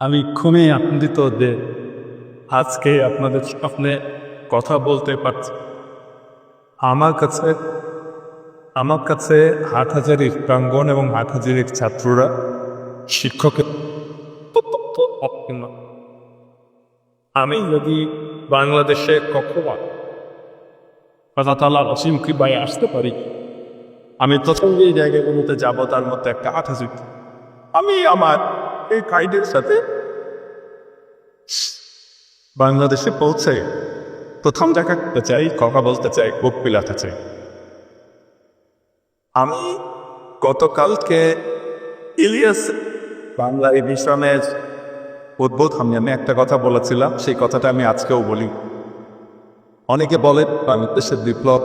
আমি খুবই আনন্দিত যে আজকে আপনাদের সামনে কথা বলতে পারছি। আমার কাছে আমার কাছে হাটহাজারির প্রাঙ্গণ এবং হাটহাজারির ছাত্ররা শিক্ষকের আমি যদি বাংলাদেশে কখনো কথা অসীম কৃপায় আসতে পারি, আমি প্রথম যে জায়গাগুলোতে যাব তার মধ্যে একটা হাটহাজারি। আমি আমার এই গাইডের সাথে বাংলাদেশে পৌঁছে প্রথম দেখা করতে চাই, কথা বলতে চাই, বুক পিলাতে চাই। আমি গতকালকে ইলিয়াস বাংলা এডিশনের উদ্বোধ আমি একটা কথা বলেছিলাম, সেই কথাটা আমি আজকেও বলি। অনেকে বলে, বাংলাদেশের বিপ্লব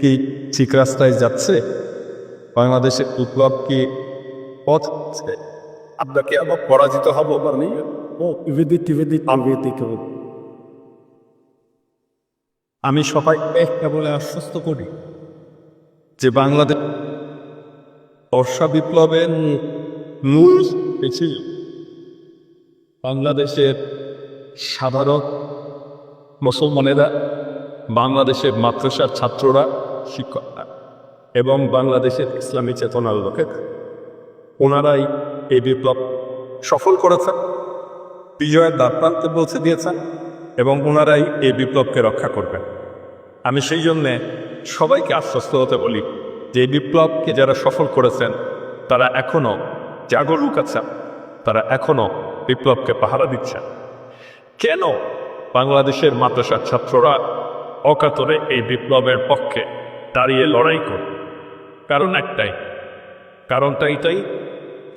কি ঠিক রাস্তায় যাচ্ছে? বাংলাদেশের বিপ্লব কি পথ আপনাকে আবার পরাজিত হব মানে আমি সবাইকে কেবল আশ্বস্ত করি যে বাংলাদেশ বর্ষা বিপ্লবের মূল পেছিল বাংলাদেশের সাধারণ মুসলমানেরা বাংলাদেশের মাদ্রাসার ছাত্ররা শিক্ষকরা এবং বাংলাদেশের ইসলামী চেতনার লোকেরা ওনারাই এই বিপ্লব সফল করেছেন বিজয়ের দ্বারপ্রান্তে পৌঁছে দিয়েছেন এবং ওনারাই এই বিপ্লবকে রক্ষা করবেন। আমি সেই জন্যে সবাইকে আশ্বস্ত হতে বলি যে এই বিপ্লবকে যারা সফল করেছেন, তারা এখনও জাগরুক আছেন। তারা এখনও বিপ্লবকে পাহারা দিচ্ছেন। কেন বাংলাদেশের মাদ্রাসার ছাত্ররা অকাতরে এই বিপ্লবের পক্ষে দাঁড়িয়ে লড়াই করে কারণ একটাই। কারণটা এটাই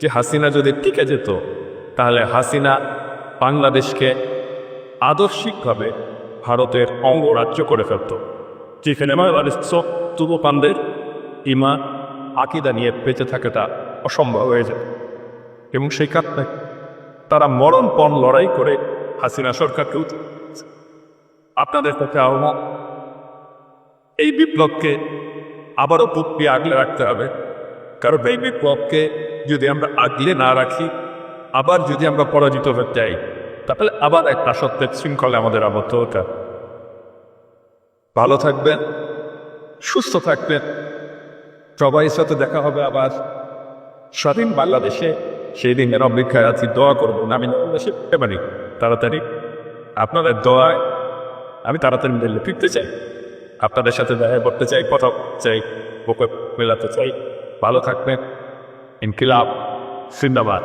যে হাসিনা যদি টিকে যেত, তাহলে হাসিনা বাংলাদেশকে আদর্শিকভাবে ভারতের অঙ্গরাজ্য করে ফেলত। যেখানে বাংলাদেশ তুবকানদের ইমা আকিদা নিয়ে বেঁচে থাকাটা অসম্ভব হয়ে যায়। এবং সেই কারণে তারা মরণপণ লড়াই করে হাসিনা সরকারকে আপনাদের কাছে আহ্বান, এই বিপ্লবকে আবারও বুকটি আগলে রাখতে হবে। কারণ এই বিপ্লবকে যদি আমরা আগলে না রাখি, আবার যদি আমরা পরাজিত হতে চাই, তাহলে আবার একটা সত্যের শৃঙ্খলে আমাদের আবদ্ধ হতে ভালো থাকবেন, সুস্থ থাকবেন। সবাই সাথে দেখা হবে আবার। স্বাধীন বাংলাদেশে সেই দিনের অপেক্ষায় আছি, দোয়া করব। আমি ফিরতে পারি তাড়াতাড়ি। আপনাদের দোয়ায় আমি তাড়াতাড়ি মিলে ফিরতে চাই। আপনাদের সাথে দেখা করতে চাই, কথা চাই বুকে মেলাতে চাই। ভালো থাকবেন। இன்கிலாப் சிந்தாபாத்